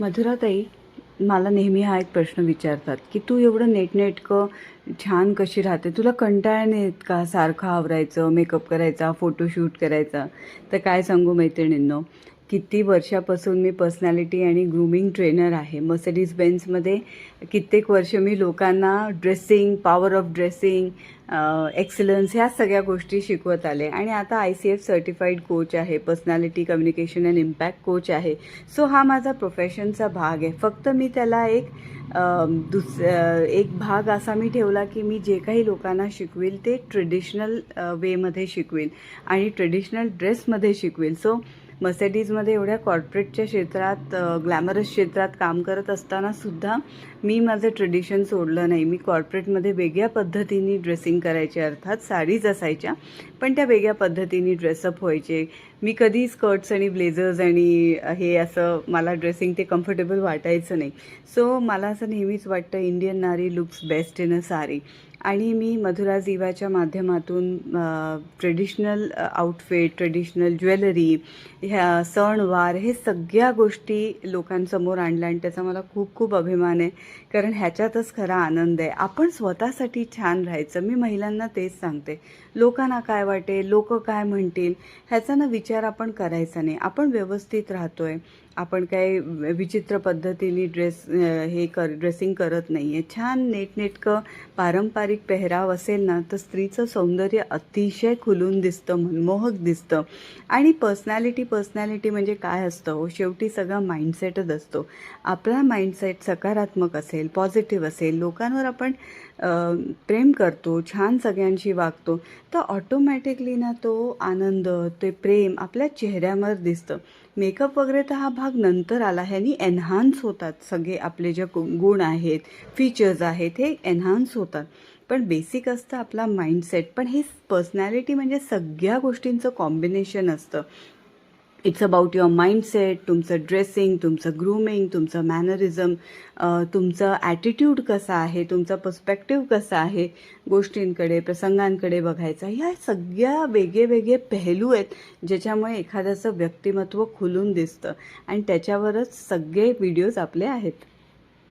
मधुराताई मला नेहमी हा एक प्रश्न विचारतात की तू एवढं नेटनेटकं छान कशी राहते? तुला कंटाळा नाही येत का सारखं आवरायचं मेकअप करायचा फोटोशूट करायचा? तर काय सांगू मैत्रिणींनो? किती वर्षापासून मी पर्सनॅलिटी आणि ग्रूमिंग ट्रेनर आहे. मर्सिडीज बेन्समध्ये कित्येक वर्ष मी लोकांना dressing power of dressing excellence ह्या सगळ्या गोष्टी शिकवत आले. आणि आता I C F certified coach आहे personality communication and impact coach आहे. सो हा माझा प्रोफेशनचा भाग आहे. फक्त मी त्याला एक दुस एक भाग असा मी ठेवला की मी जे काही लोकांना शिकवेल ते ट्रेडिशनल वेमध्ये शिकवेल आणि ट्रेडिशनल ड्रेसमध्ये शिकवेल. सो मर्सेडीजमध्ये एवढ्या कॉर्पोरेटच्या क्षेत्रात ग्लॅमरस क्षेत्रात काम करत असताना सुद्धा मी माझं ट्रेडिशन सोडलं नाही. मी कॉर्पोरेटमध्ये वेगळ्या पद्धतीने ड्रेसिंग करायचे अर्थात साडीज असायच्या पण त्या वेगळ्या पद्धतीने ड्रेसअप व्हायचे. मी कधी स्कर्ट्स आणि ब्लेझर्स आणि हे असं मला ड्रेसिंग ते कम्फर्टेबल वाटायचं नाही. सो मला असं नेहमीच वाटतं इंडियन नारी लुक्स बेस्ट इन अ सारी आणि मी मधुरा जीवाच्या माध्यमातून ट्रेडिशनल आउटफिट ट्रेडिशनल ज्वेलरी ह्या सणवार हे सगळ्या गोष्टी लोकांसमोर आणल्या आणि त्याचा मला खूप खूप अभिमान आहे. कारण ह्याच्यातच खरा आनंद आहे. आपण स्वतःसाठी छान राहायचं. मी महिलांना तेच सांगते. लोकांना काय वाटेल? लोक काय म्हणतील? ह्याचा ना विचार आपण करायचा नाही. आपण व्यवस्थित राहतोय. आपण काय विचित्र पद्धतीने ड्रेस हे कर ड्रेसिंग करत नाही आहे छान नेटनेटकं पारंपरिक पेहराव असेल ना तर स्त्रीचं सौंदर्य अतिशय खुलून दिसतं मनमोहक दिसतं. आणि पर्सनॅलिटी पर्सनॅलिटी म्हणजे काय असतं? हो शेवटी सगळा माइंडसेटच असतो. आपला माइंडसेट सकारात्मक असेल पॉझिटिव्ह असेल लोकांवर आपण प्रेम करतो छान सगळ्यांशी वागतो तर ऑटोमॅटिकली ना तो आनंद ते प्रेम आपल्या चेहऱ्यावर दिसतं. मेकअप वगैरे तर हा भाग नंतर आला. ह्यानी एन्हान्स होतात. सगळे आपले जे गुण आहेत फीचर्स आहेत हे एन्हान्स होतात. पण बेसिक असतं आपला माइंडसेट पण हे पर्सनॅलिटी म्हणजे सगळ्या गोष्टींचं कॉम्बिनेशन असतं. इट्स अबाउट युअर माइंडसेट तुमचं ड्रेसिंग तुमचं ग्रूमिंग तुमचं मॅनरिझम तुमचं ॲटिट्यूड कसं आहे तुमचा पर्स्पेक्टिव्ह कसा आहे गोष्टींकडे प्रसंगांकडे बघायचा. ह्या सगळ्या वेगळे वेगळे पहलू आहेत ज्याच्यामुळे एखाद्याचं व्यक्तिमत्व खुलून दिसतं. आणि त्याच्यावरच सगळे व्हिडिओज आपले आहेत.